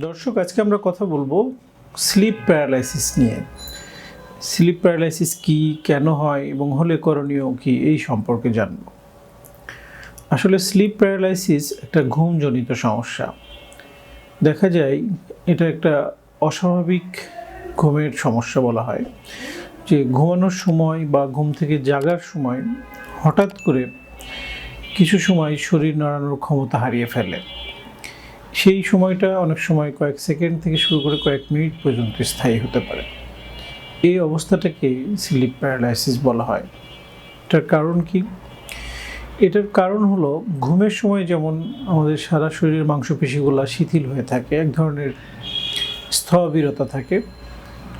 দর্শক, আজকে আমরা কথা বলব স্লিপ প্যারালাইসিস নিয়ে। স্লিপ প্যারালাইসিস কি, কেন হয় এবং হলে করণীয় কি, এই সম্পর্কে জানব। আসলে স্লিপ প্যারালাইসিস একটা ঘুমজনিত সমস্যা। দেখা যায় এটা একটা অস্বাভাবিক ঘুমের সমস্যা বলা হয়। যে ঘুমানোর সময় বা ঘুম থেকে জাগার সময় হঠাৎ করে কিছু সময় শরীর নাড়ানোর ক্ষমতা হারিয়ে ফেলে। সেই সময়টা অনেক সময় কয়েক সেকেন্ড থেকে শুরু করে কয়েক মিনিট পর্যন্ত স্থায়ী হতে পারে। এই অবস্থাটাকে স্লিপ প্যারালাইসিস বলা হয়। এটার কারণ কি? এটার কারণ হলো ঘুমের সময় যেমন আমাদের সারা শরীরের মাংসপেশিগুলো শিথিল হয়ে থাকে, এক ধরনের স্থবিরতা থাকে।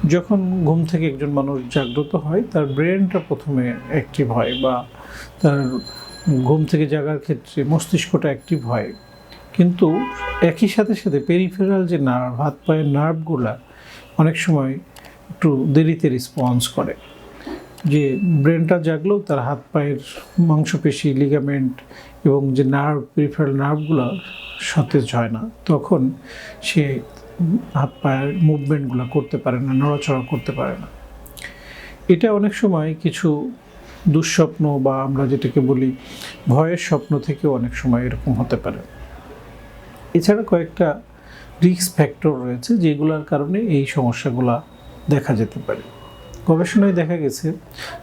যখন ঘুম থেকে একজন মানুষ জাগ্রত হয়, তার ব্রেনটা প্রথমে অ্যাক্টিভ হয় বা তার ঘুম থেকে জাগার ক্ষেত্রে মস্তিষ্কটা অ্যাক্টিভ হয়। কিন্তু একই সাথে সাথে পেরিফেরাল যে নার্ভ হাত পায়ের নার্ভগুলা অনেক সময় একটু দেরিতে রেসপন্স করে। যে ব্রেনটা জাগলেও তার হাত পায়ের মাংসপেশি লিগামেন্ট এবং যে নার্ভ পেরিফেরাল নার্ভগুলো সতেজ হয় না। তখন সে হাত পায়ের মুভমেন্টগুলো করতে পারে না নড়াচড়া করতে পারে না। এটা অনেক সময় কিছু দুঃস্বপ্ন বা আমরা যেটাকে বলি ভয়ের স্বপ্ন থেকেও অনেক সময় এরকম হতে পারে। এছাড়া কয়েকটা রিস্ক ফ্যাক্টর রয়েছে যেগুলোর কারণে এই সমস্যাগুলো দেখা যেতে পারে। গবেষণায় দেখা গেছে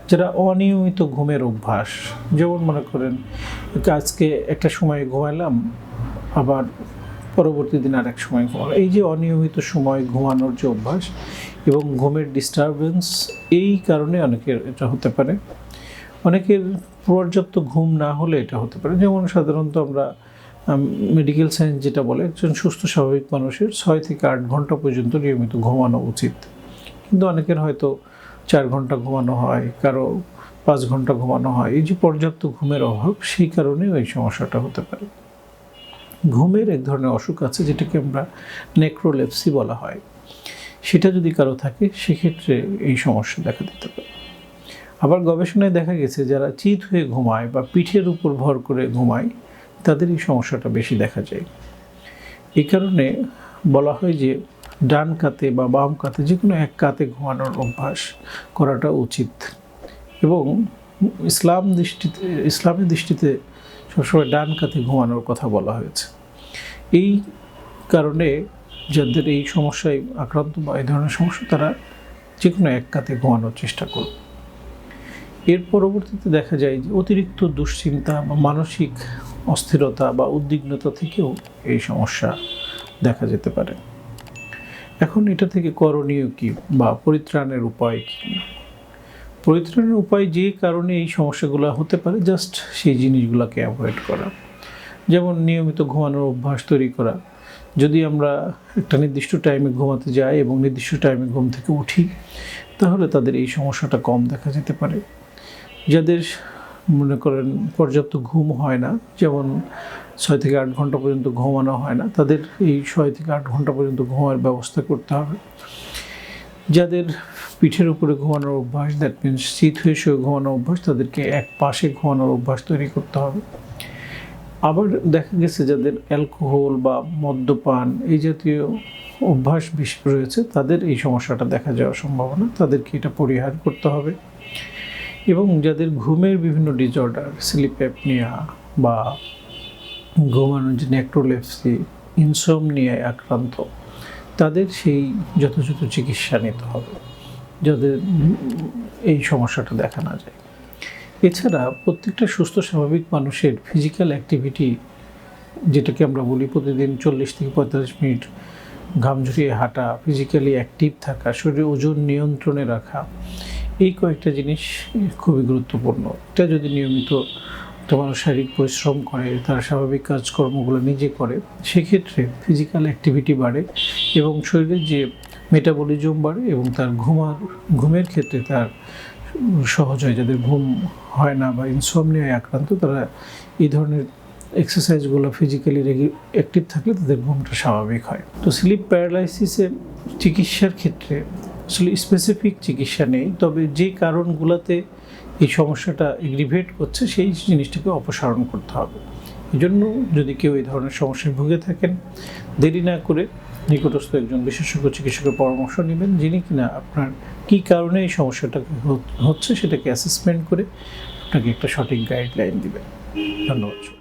যারা অনিয়মিত ঘুমের অভ্যাস, যেমন মনে করেন আজকে একটা সময় ঘুমাইলাম, আবার পরবর্তী দিন আর এক সময় ঘুমালাম এই যে অনিয়মিত সময় ঘুমানোর যে অভ্যাস এবং ঘুমের ডিস্টারবেন্স এই কারণে অনেকের এটা হতে পারে। অনেকের পর্যাপ্ত ঘুম না হলে এটা হতে পারে। যেমন সাধারণত আমরা মেডিকেল সায়েন্স যেটা বলে, একজন সুস্থ, স্বাভাবিক মানুষের ছয় থেকে আট ঘণ্টা পর্যন্ত নিয়মিত ঘুমানো উচিত। কিন্তু অনেকের হয়তো চার ঘণ্টা ঘুমানো হয়, কারও পাঁচ ঘণ্টা ঘুমানো হয়। এই যে পর্যাপ্ত ঘুমের অভাব, সেই কারণেও এই সমস্যাটা হতে পারে। ঘুমের এক ধরনের অসুখ আছে, যেটাকে আমরা নেক্রোলেপসি বলা হয়। সেটা যদি কারও থাকে, সেক্ষেত্রে এই সমস্যা দেখা দিতে পারে। আবার গবেষণায় দেখা গেছে, যারা চিত হয়ে ঘুমায় বা পিঠের উপর ভর করে ঘুমায় তাদের এই সমস্যাটা বেশি দেখা যায়। এই কারণে বলা হয় যে ডান কাতে বা বাম কাতে যে কোনো এক কাতে ঘুমানোর অভ্যাস করাটা উচিত। এবং ইসলাম দৃষ্টিতে, ইসলামের দৃষ্টিতে সবসময় ডান কাতে ঘুমানোর কথা বলা হয়েছে। এই কারণে যাদের এই সমস্যায় আক্রান্ত বা এই ধরনের সমস্যা, তারা যে কোনো এক কাতে ঘুমানোর চেষ্টা করবে এর পরবর্তীতে দেখা যায় যে অতিরিক্ত দুশ্চিন্তা বা মানসিক অস্থিরতা বা উদ্বিগ্নতা থেকেও এই সমস্যা দেখা যেতে পারে। এখন এটা থেকে করণীয় কি বা পরিত্রাণের উপায় কি? পরিত্রাণের উপায় যে কারণে এই সমস্যাগুলো হতে পারে, জাস্ট সেই জিনিসগুলোকে অ্যাভয়েড করা। যেমন নিয়মিত ঘুমানোর অভ্যাস তৈরি করা। যদি আমরা একটা নির্দিষ্ট টাইমে ঘুমাতে যাই এবং নির্দিষ্ট টাইমে ঘুম থেকে উঠি, তাহলে তাদের এই সমস্যাটা কম দেখা যেতে পারে। যাদের মনে করেন পর্যাপ্ত ঘুম হয় না, যেমন ছয় থেকে আট ঘণ্টা পর্যন্ত ঘুমানো হয় না, তাদের এই ছয় থেকে আট ঘণ্টা পর্যন্ত ঘুমার ব্যবস্থা করতে হবে। যাদের পিঠের উপরে ঘুমানোর অভ্যাস দ্যাট মিনস শীত হয়ে শুয়ে ঘুমানোর অভ্যাস, তাদেরকে এক পাশে ঘুমানোর অভ্যাস তৈরি করতে হবে। আবার দেখা গেছে যাদের অ্যালকোহল বা মদ্যপান এই জাতীয় অভ্যাস বেশি রয়েছে, তাদের এই সমস্যাটা দেখা যাওয়ার সম্ভাবনা, তাদেরকে এটা পরিহার করতে হবে। এবং যাদের ঘুমের বিভিন্ন ডিজর্ডার স্লিপ অ্যাপনিয়া বা ঘুমানোর যে নেক্রোলেপসি ইনসোমনিয়ায় আক্রান্ত, তাদের সেই যথাযথ চিকিৎসা নিতে হবে, যাদের এই সমস্যাটা দেখা না যায়। এছাড়া প্রত্যেকটা সুস্থ, স্বাভাবিক মানুষের ফিজিক্যাল অ্যাক্টিভিটি যেটাকে আমরা বলি প্রতিদিন চল্লিশ থেকে পঁয়তাল্লিশ মিনিট ঘাম ঝরিয়ে হাঁটা ফিজিক্যালি অ্যাক্টিভ থাকা শরীরের ওজন নিয়ন্ত্রণে রাখা এই কয়েকটা জিনিস খুবই গুরুত্বপূর্ণ। এটা যদি নিয়মিত তোমার শারীরিক পরিশ্রম করে, তার স্বাভাবিক কাজকর্মগুলো নিজে করে, সেক্ষেত্রে ফিজিক্যাল অ্যাক্টিভিটি বাড়ে এবং শরীরের যে মেটাবলিজম বাড়ে এবং তার ঘুমার ঘুমের ক্ষেত্রে তার সহজ হয়। যাদের ঘুম হয় না বা ইনসমনিয়ায় আক্রান্ত, তারা এই ধরনের এক্সারসাইজগুলো ফিজিক্যালি অ্যাক্টিভ থাকলে তাদের ঘুমটা স্বাভাবিক হয়। তো স্লিপ প্যারালাইসিসের চিকিৎসার ক্ষেত্রে আসলে স্পেসিফিক চিকিৎসা নেই, তবে যে কারণগুলোতে এই সমস্যাটা এগ্রিভেট করছে, সেই জিনিসটাকে অপসারণ করতে হবে। জন্য যদি কেউ এই ধরনের সমস্যায় ভুগে থাকেন, দেরি না করে নিকটস্থ একজন বিশেষজ্ঞ চিকিৎসকের পরামর্শ নেবেন, যিনি কিনা আপনার কী কারণে এই সমস্যাটা হচ্ছে, সেটাকে অ্যাসেসমেন্ট করে আপনাকে একটা সঠিক গাইডলাইন দিবেন। ধন্যবাদ।